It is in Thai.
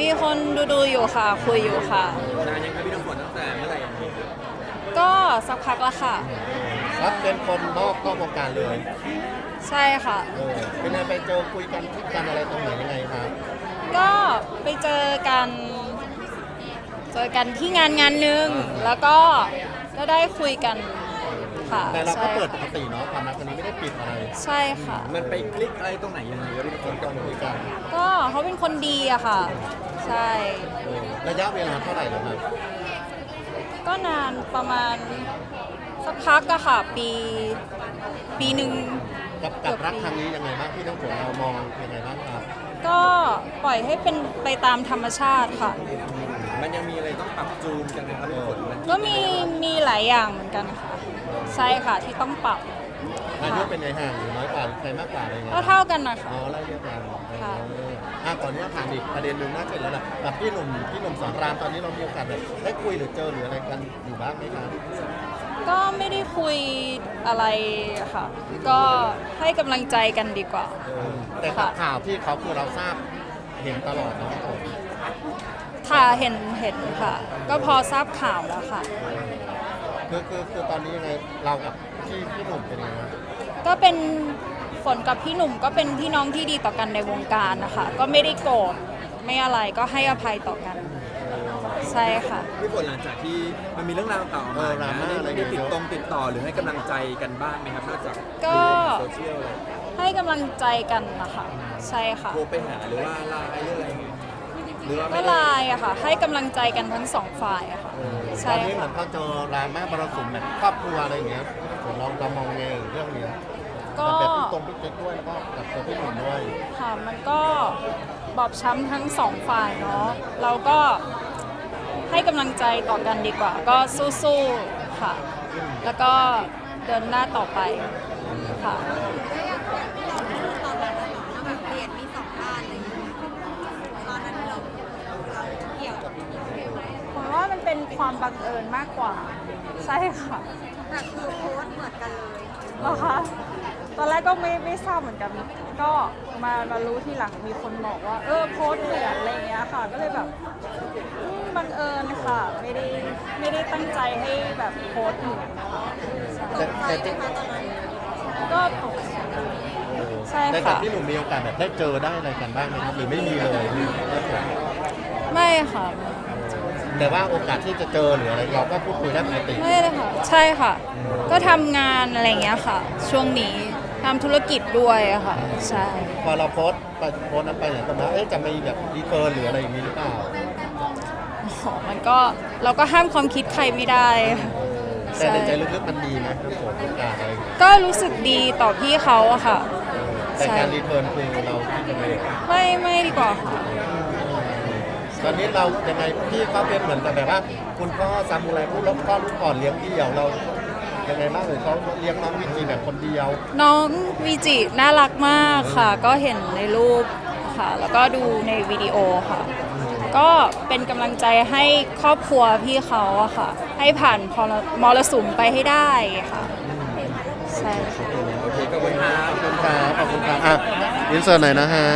มีคนดูดูๆอยู่ค่ะ คุยอยู่ค่ะ นานยังครับพี่น้ำฝนตั้งแต่เมื่อไหร่ยังไงครับก็สักพักละค่ะ รับเป็นคนนอกนอกวงการเลยใช่ค่ะ เออเป็นไงไปเจอคุยกันคิดกันอะไรตรงไหนยังไงครับก็ไปเจอกัน เจอกันที่งานงานหนึ่งแล้วก็ก็ได้คุยกัน ค่ะแต่เราก็ใช่เปิดปกติเนาะความรักครั้งนี้ไม่ได้ปิดอะไร ใช่ค่ะ มันไปคลิกอะไรตรงไหนยังไงครับพี่น้ำฝคนนกันคุยกันก็เขาเป็นคนดีอะค่ะ ใช่ เออระยะเวลาเท่าไหร่แล้วครับก็นานประมาณสักพักอะค่ะ ปีปีหนึ่ง กับกับรักครั้งนี้ยังไงบ้างพี่น้ำฝนเรามองยังไงบ้างครับก็ปล่อยให้เป็นไปตามธรรมชาติค่ะ มันยังมีอะไรต้องปรับจูนกันนะครับพี่น้ำฝนมันก็มีมีหลายอย่างเหมือนกันค่ะ ใช่ค่ะที่ต้องปรับอายุเป็นไงห่างหรือน้อยกว่าหรือใครมากกว่าอะไรยังไงก็เท่ากันนะอ๋คะอไล่เรียกกันค่ะ เอออะก่อนนี้ถามอีกประเด็นหนึ่งน่าจะเห็นแล้วแหละกับพี่หนุ่มพี่หนุ่มสอนรามตอนนี้เรามีโอกาสแบบได้คุยหรือเจอหรืออะไรกันอยู่บ้างไหมครับก็ไม่ได้คุยอะไรค่ะ ก็ให้กำลังใจกันดีกว่า เออแต่กับข่าวที่เขาคือเราทราบเห็นตลอดเนาะค่ะเห็นเห็นค่ะ ก็พอทราบข่าวแล้วค่ะ คือคือคือตอนนี้ยังไงเรากับพี่พี่หนุ่มเป็นยังไงบ้างก็เป็นฝนกับพี่หนุ่มก็เป็นพี่น้องที่ดีต่อกันในวงการนะคะก็ไม่ได้โกรธไม่อะไรก็ให้อภัยต่อกัน ใช่ค่ะ พี่ฝนหลังจากที่มันมีเรื่องราวต่างๆออกมานะได้ได้ติดตรงติดต่อหรือให้กำลังใจกันบ้างไหมครับนอกจากก็ โซเชียลอะไรให้กำลังใจกันนะคะใช่ค่ะ โทรไปหาหรือว่าไลน์หรืออะไรอย่างเงี้ย หรือว่าก็ไม่ไลได้น์อะค่ะ ให้กำลังใจกันทั้งสองฝ่ายอะค่ะตใช่อนนี้เหมืค่ะอนเขาเจอดราม่ามรสุมแบบครอบครัวอะไรอย่างเงี้ยผมเราเรามองไงเรื่องเนี้ยก็แบบพี่ตรงพี่เจ๊กด้วยแล้วก็กับตัวพี่หนุ่มด้วย ค่ะมันก็บอบช้ำทั้งสองฝ่ายเนาะเราก็ให้กำลังใจต่อกันดีกว่า ก็สู้ๆค่ะ แล้วก็เดินหน้าต่อไปค่ะ ตอนนั้นเราเราแบบเปลี่ยนมีสองด้านอะไรอย่างเงี้ยตอนนั้นเราเราเกี่ยวกับ ผมว่ามัน เป็นความบังเอิญมากกว่า ใช่ค่ะแต่คือโพสต์เหมือนกันเลยเหรอคะตอนแรกก็ไม่ไม่ทราบเหมือนกัน ก็มามารู้ทีหลังมีคนบอกว่า เออโพสต์เหมือนอะไรเงี้ยค่ะ ก็เลยแบบอืมบังเอิญค่ะ ไม่ได้ไม่ได้ตั้งใจให้แบบโพสต์เหมือนนะคะแต่ใจแต่ไหมคะตอนนั้นก็ตกใจ ใช่แต่กับค่ะพี่หนุ่มมีโอกาสแบบได้เจอได้อะไรกันบ้างไหมครับหรือไม่มีเลยครับผมไม่ค่ะ แต่ว่าโอกาสที่จะเจอหรืออะไรเราก็พูดคุยได้ปกติไม่เลยค่ะ ใช่ค่ะ ก็ทำงานอะไรเงี้ยค่ะ ช่วงนี้ทำธุรกิจด้วยอะค่ะ ใช่ พอเราโพสต์ไปโพสต์นั้นไปเนี่ยตอนนั้นเอ๊ะจะมีแบบรีเทิร์นหรืออะไรอย่างนี้หรือเปล่าอ๋อมันก็เราก็ห้ามความคิดใครไม่ได้แต่ในใจลึกๆมันดีไหมครับผมโอกาสอะไรอย่างเงี้ยก็รู้สึกดีต่อพี่เขาอะค่ะ แต่การรีเทิร์นคือเราคิดยังไงไม่ไม่ดีกว่าค่ะ ตอนนี้เรายังไงพี่เขาเป็นเหมือนกับแบบว่า คุณพ่อซามูไรผู้รับพ่อลูกอ่อนเลี้ยงเดี่ยวเรายังไงบ้างหรือเขาเลี้ยงน้องวิจีแบบคนเดียว น้องวีจิน่ารักมากค่ะ ก็เห็นในรูปค่ะ แล้วก็ดูในวิดีโอค่ะ ก็เป็นกำลังใจให้ครอบครัวพี่เขาอะค่ะ ให้ผ่านพรมรสุมไปให้ได้ค่ะใช่ค่ะ โอเคก็วันนี้ขอบคุณครับขอบคุณครับอะอินเสิร์ตหน่อยนะฮะ